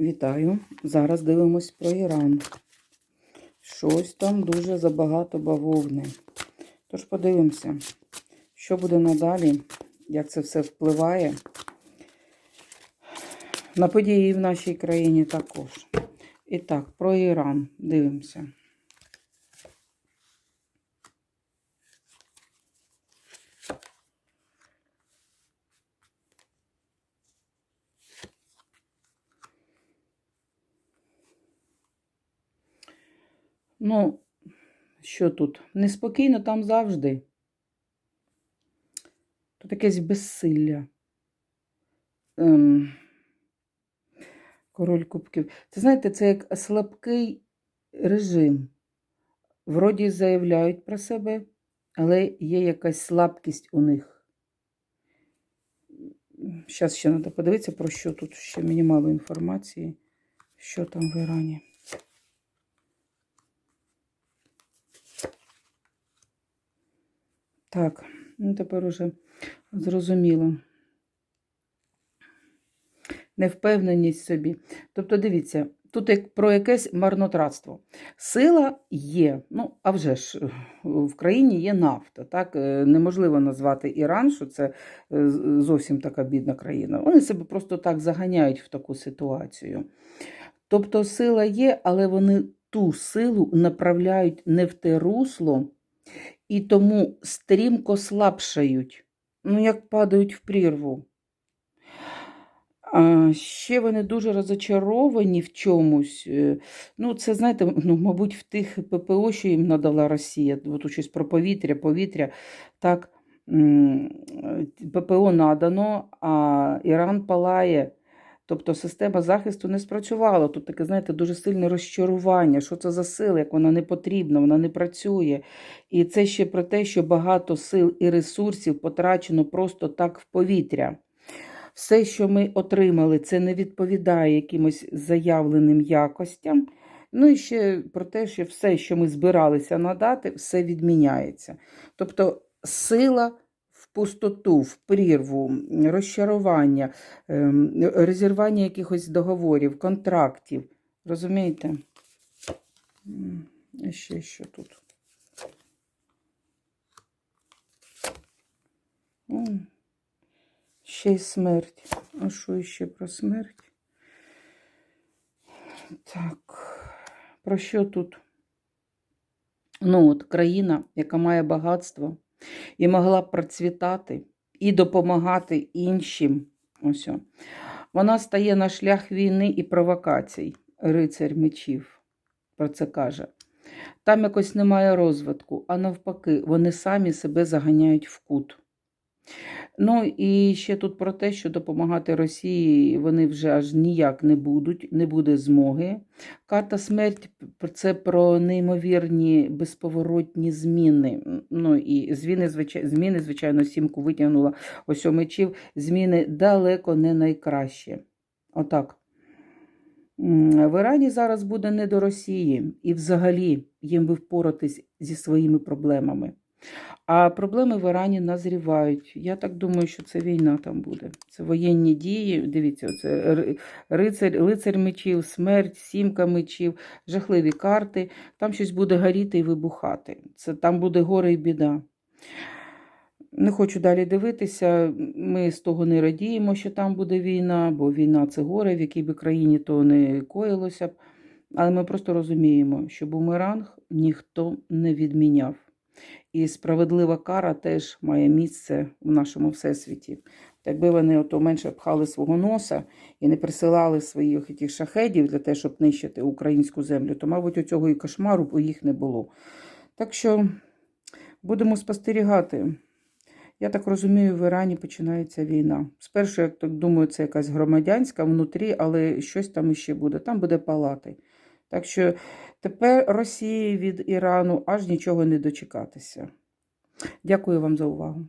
Вітаю! Зараз дивимось про Іран. Щось там дуже забагато бавовни. Тож подивимося, що буде надалі, як це все впливає на події в нашій країні також. І так, про Іран дивимося. Ну, що тут? Неспокійно там завжди. Тут якесь безсилля. Ем, король кубків. Це знаєте, це як слабкий режим. Вроді заявляють про себе, але є якась слабкість у них. Зараз ще треба подивитися, про що тут ще мені мало інформації, що там в Ірані. Так, ну тепер уже зрозуміло. Невпевненість собі. Тобто, дивіться, тут про якесь марнотратство. Сила є. Ну, а вже ж, в країні є нафта. Так? Е, Неможливо назвати Іран, що це е, зовсім така бідна країна. Вони себе просто так заганяють в таку ситуацію. Тобто, сила є, але вони ту силу направляють не в те русло і тому стрімко слабшають, ну, як падають в прірву. А ще вони дуже розочаровані в чомусь. Е, Ну, це, знаєте, ну, мабуть, в тих ППО, що їм надала Росія, от щось про повітря, повітря. Так, ППО надано, а Іран палає. Тобто система захисту не спрацювала. Тут таке, знаєте, дуже сильне розчарування. Що це за сила, як вона не потрібна, вона не працює. І це ще про те, що багато сил і ресурсів потрачено просто так в повітря. Все, що ми отримали, це не відповідає якимось заявленим якостям. Ну і ще про те, що все, що ми збиралися надати, все відміняється. Тобто сила пустоту, в прірву, розчарування, ем, розірвання якихось договорів, контрактів. Розумієте? Ще що тут? Ще й смерть. А що ще про смерть? Так, про що тут? Ну, от країна, яка має багатство і могла б процвітати і допомагати іншим. Ось. Вона стає на шлях війни і провокацій, рицарь мечів про це каже. Там якось немає розвитку, а навпаки, вони самі себе заганяють в кут. Ну і ще тут про те, що допомагати Росії вони вже аж ніяк не будуть, не буде змоги. Карта смерть це про неймовірні безповоротні зміни. Ну і зміни, звичайно, зміни, звичайно, сімку витягнула ось мечів. Зміни далеко не найкраще. Отак. В Ірані зараз буде не до Росії, і взагалі їм би впоратись зі своїми проблемами. А проблеми в Ірані назрівають. Я так думаю, що це війна там буде. Це воєнні дії. Дивіться, це рицар, лицар мечів, смерть, сімка мечів, жахливі карти. Там щось буде горіти і вибухати. Це там буде горе і біда. Не хочу далі дивитися. Ми з того не радіємо, що там буде війна, бо війна це горе, в якій би країні то не коїлося б. Але ми просто розуміємо, що бумеранг ніхто не відміняв. І справедлива кара теж має місце в нашому всесвіті. Якби вони ото менше пхали свого носа і не присилали своїх тих шахедів для того, щоб нищити українську землю, то, мабуть, у цього і кошмару б їх не було. Так що будемо спостерігати. Я так розумію, в Ірані починається війна. Спершу, я так думаю, це якась громадянська внутрі, але щось там іще буде. Там буде палати. Так що тепер Росії від Ірану аж нічого не дочекатися. Дякую вам за увагу.